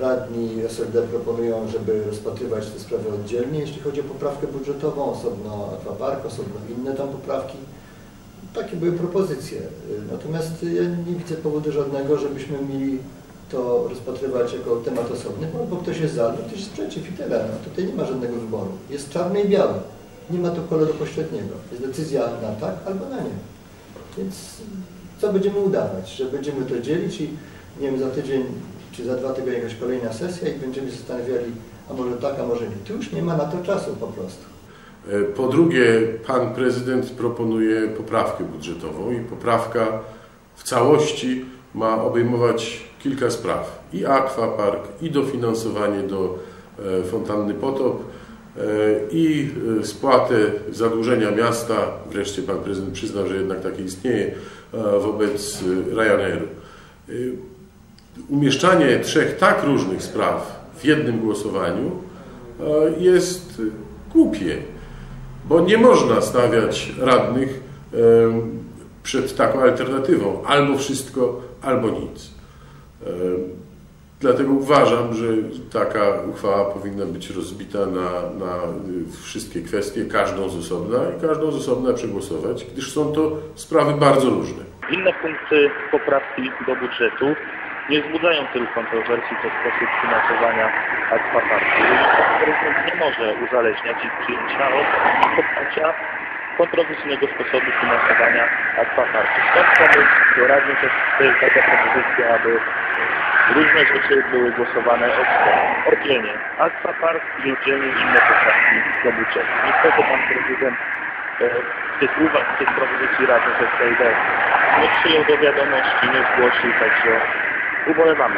Radni SLD proponują, żeby rozpatrywać te sprawy oddzielnie. Jeśli chodzi o poprawkę budżetową, osobno akwapark, osobno inne tam poprawki. Takie były propozycje. Natomiast ja nie widzę powodu żadnego, żebyśmy mieli to rozpatrywać jako temat osobny, bo ktoś jest za, ktoś jest przeciw i tyle. No, tutaj nie ma żadnego wyboru. Jest czarny i biały. Nie ma tu koloru pośredniego. Jest decyzja na tak albo na nie. Więc co będziemy udawać? Że będziemy to dzielić i nie wiem, za tydzień czy za dwa tygodnie jakaś kolejna sesja i będziemy się zastanawiali, a może tak, a może nie. Tu już nie ma na to czasu po prostu. E, Po drugie, pan prezydent proponuje poprawkę budżetową i poprawka w całości ma obejmować kilka spraw. I akwapark, i dofinansowanie do e, fontanny Potop, i e, spłatę zadłużenia miasta. Wreszcie pan prezydent przyznał, że jednak takie istnieje e, wobec e, Ryanairu. E, Umieszczanie trzech tak różnych spraw w jednym głosowaniu e, jest głupie, bo nie można stawiać radnych e, przed taką alternatywą albo wszystko, albo nic. E, Dlatego uważam, że taka uchwała powinna być rozbita na, na wszystkie kwestie, każdą z osobna i każdą z osobna przegłosować, gdyż są to sprawy bardzo różne. Inne punkty poprawki do budżetu nie wzbudzają tylu kontrowersji co sposób finansowania akwaparku. Prezydent nie może uzależniać ich przyjęcia od poparcia kontrowersyjnego sposobu finansowania akwaparku. Stąd pomysł do radnych też jest taka propozycja, aby różne rzeczy były głosowane oddzielnie. Akwapark i oddzielnie inne poprawki do budżetu. Niestety pan prezydent tych uwag, tych propozycji radnych SLD nie przyjął do wiadomości, nie zgłosił, także ubolewamy.